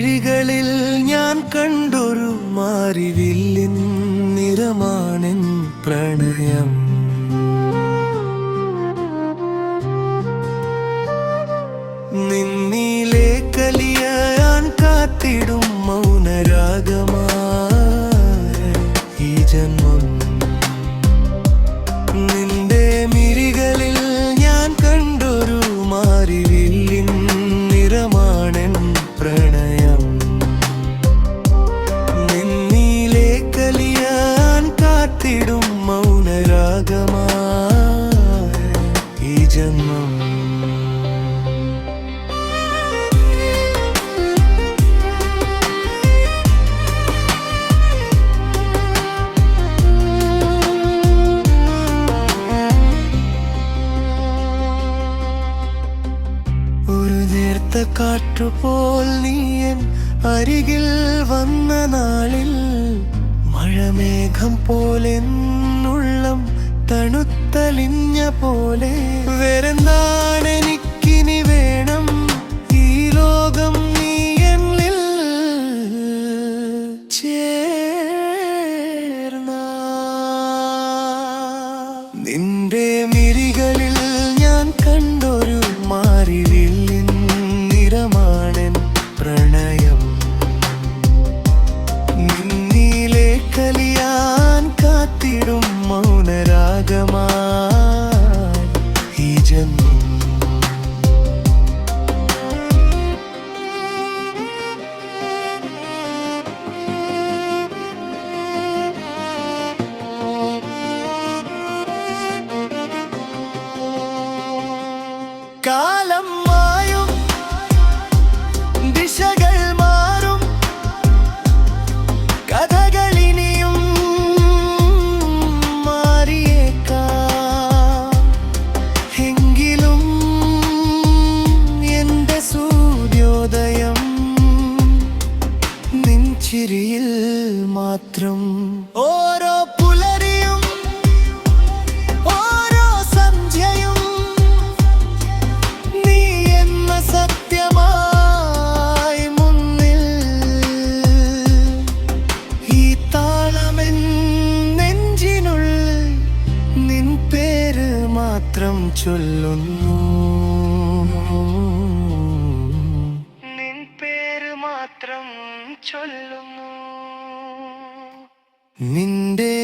മിഴികളിൽ ഞാൻ കണ്ടൊരു മാറിവില്ലിൻ നിറമാണെൻ പ്രണയം. കാറ്റുപോൽ നീയൻ അരികിൽ വന്ന നാളിൽ മഴമേഘം പോലെ ഉള്ളം തണുത്തലിഞ്ഞ പോലെ വരന്താൻ എനിക്കിനി വേണം ഈ ലോകം നീ എന്നിൽ ചേർന്ന. നിന്റെ മിഴികളിൽ കാലം മായും ദിശകൾ മാറും കഥകളിനിയും മാറിയേക്കാം. എങ്കിലും എന്റെ സൂര്യോദയം നിൻചിരിയിൽ മാത്രം മാത്രം ചൊല്ലുന്നു. നിൻ പേര് മാത്രം ചൊല്ലുന്നു. നിന്റെ